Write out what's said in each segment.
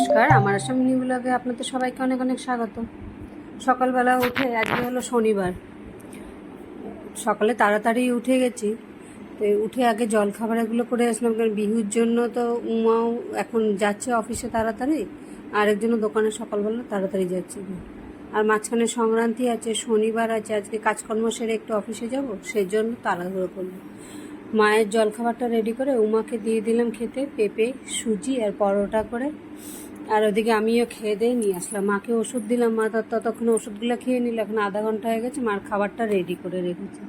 নমস্কার, আমার আসাম নিউ ব্লগে আপনাদের সবাইকে অনেক অনেক স্বাগত। সকালবেলা উঠে আজকে হলো শনিবার। সকালে তাড়াতাড়ি উঠে গেছি। তো উঠে আগে জল খাবারগুলো করে আসলাম, কারণ বিহুর জন্য তো উমাও এখন যাচ্ছে অফিসে তাড়াতাড়ি, আর আরেকজনও দোকানে সকালবেলা তাড়াতাড়ি যাচ্ছে। আর মাঝখানে সংক্রান্তি আছে, শনিবার আছে, আজকে কাজকর্ম সেরে একটু অফিসে যাব সেই জন্য তাড়াহুড়ো করলাম। মায়ের জলখাবারটা রেডি করে উমাকে দিয়ে দিলাম খেতে, পেঁপে, সুজি আর পরোটা করে। আর ওদিকে আমিও খেয়ে দিয়ে নিয়ে আসলাম। মাকে ওষুধ দিলাম, মা তত- ততক্ষণ ওষুধগুলো খেয়ে নিল, এখন আধা ঘণ্টা হয়ে গেছে, মার খাবারটা রেডি করে রেখেছে।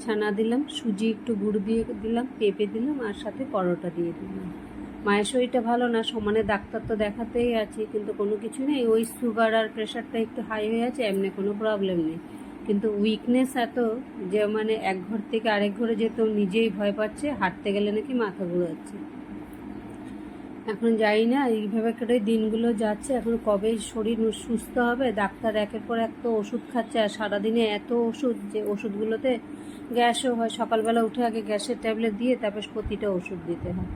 ছানা দিলাম, সুজি, একটু গুড় দিয়ে দিলাম, পেঁপে দিলাম, আর সাথে পরোটা দিয়ে দিলাম। মায়ের শরীরটা ভালো না, সমানে ডাক্তার তো দেখাতেই আছি, কিন্তু কোনো কিছু নেই। ওই সুগার আর প্রেশারটা একটু হাই হয়ে আছে, এমনি কোনো প্রবলেম নেই। কিন্তু উইকনেস এত যে মানে এক ঘর থেকে আরেক ঘরে যেতে ও নিজেই ভয় পাচ্ছে, হাঁটতে গেলে নাকি মাথা ঘুরাচ্ছে। এখন যাই না, এইভাবে করে দিনগুলো যাচ্ছে। এখন কবে শরীর সুস্থ হবে? ডাক্তার একের পর এক তো ওষুধ খাচ্ছে, আর সারাদিনে এত ওষুধ যে ওষুধগুলোতে গ্যাসও হয়। সকালবেলা উঠে আগে গ্যাসের ট্যাবলেট দিয়ে তারপর প্রতিটা ওষুধ দিতে হয়।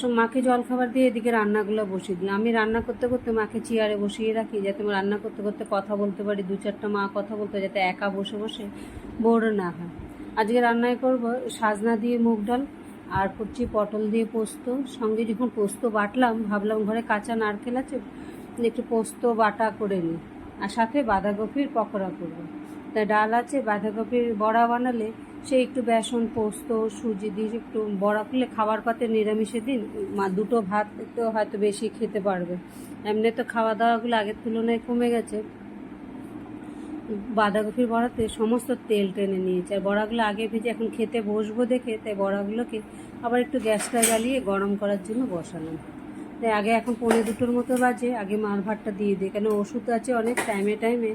সব মাকে জল খাবার দিয়ে এদিকে রান্নাগুলো বসিয়ে দিই আমি রান্না করতে করতে মাকে চেয়ারে বসিয়ে রাখি, যাতে আমি রান্না করতে করতে কথা বলতে পারি, দু চারটা মা কথা বলতে যাতে একা বসে বসে বোর না হয়। আজকে রান্নায় করব সাজনা দিয়ে মুগ ডাল আর করছি পটল দিয়ে পোস্ত, সঙ্গে যখন পোস্ত বাটলাম, ভাবলাম ঘরে কাঁচা নারকেল আছে, একটু পোস্ত বাটা করে নিই। আর সাথে বাঁধাকপির পকোড়া করব। তা ডাল আছে, বাঁধাকপির বড়া বানালে সে একটু বেসন, পোস্ত, সুজি দিয়ে একটু বড়া করলে খাবার পাতে নিরামিষের দিন, মা দুটো ভাত তো হয়তো বেশি খেতে পারবে। এমনি তো খাওয়া দাওয়াগুলো আগের তুলনায় কমে গেছে। বাঁধাকপির বড়াতে সমস্ত তেল টেনে নিয়েছে। আর বড়াগুলো আগে ভেজে এখন খেতে বসবো দেখে, তাই বড়াগুলোকে আবার একটু গ্যাসটা জ্বালিয়ে গরম করার জন্য বসালাম। তাই আগে এখন পনেরো দুটোর মতো বাজে, আগে মার ভাতটা দিয়ে দিই কেন ওষুধ আছে অনেক, টাইমে টাইমে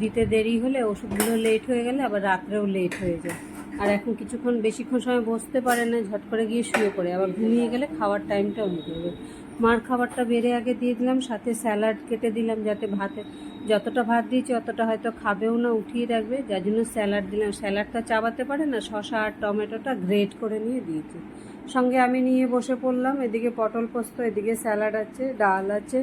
দিতে দেরি হলে ওষুধগুলো লেট হয়ে গেলে আবার রাত্রেও লেট হয়ে যায়। আর এখন কিছুক্ষণ, বেশিক্ষণ সময় বসতে পারে না, ঝট করে গিয়ে শুয়ে পড়ে। আবার ঘুমিয়ে গেলে খাওয়ার টাইমটা অনেক হবে। মার খাবারটা বেড়ে আগে দিয়ে দিলাম, সাথে স্যালাড কেটে দিলাম যাতে ভাতে যতটা ভাত দিয়েছি, অতটা হয়তো খাবেও না, উঠিয়ে রাখবে। যার জন্য স্যালাড দিলাম। স্যালাডটা চাবাতে পারে না শশা আর টমেটোটা গ্রেট করে নিয়ে দিয়েছি। সঙ্গে আমি নিয়ে বসে পড়লাম। এদিকে পটল পোস্ত, এদিকে স্যালাড আছে, ডাল আছে,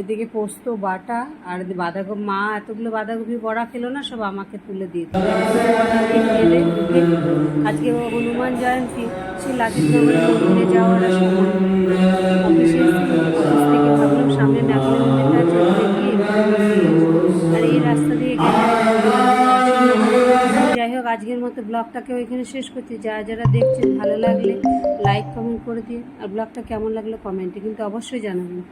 এদিকে পোস্ত, বাটা, আর বাঁধাকপি। মা এতগুলো বাঁধাকপি বড়া খেলো না, সব আমাকে তুলে দিয়ে। আজকে হনুমান জয়ন্তী সে লাঠিগ্রামের যাওয়ার রাস্তা দিয়ে যাই হোক, আজকের মতো ব্লগটাকে ওইখানে শেষ করছি। যারা যারা দেখছেন ভালো লাগলে লাইক কমেন্ট করে দিন। আর ব্লগটা কেমন লাগল কমেন্টে কিন্তু অবশ্যই জানাবেন।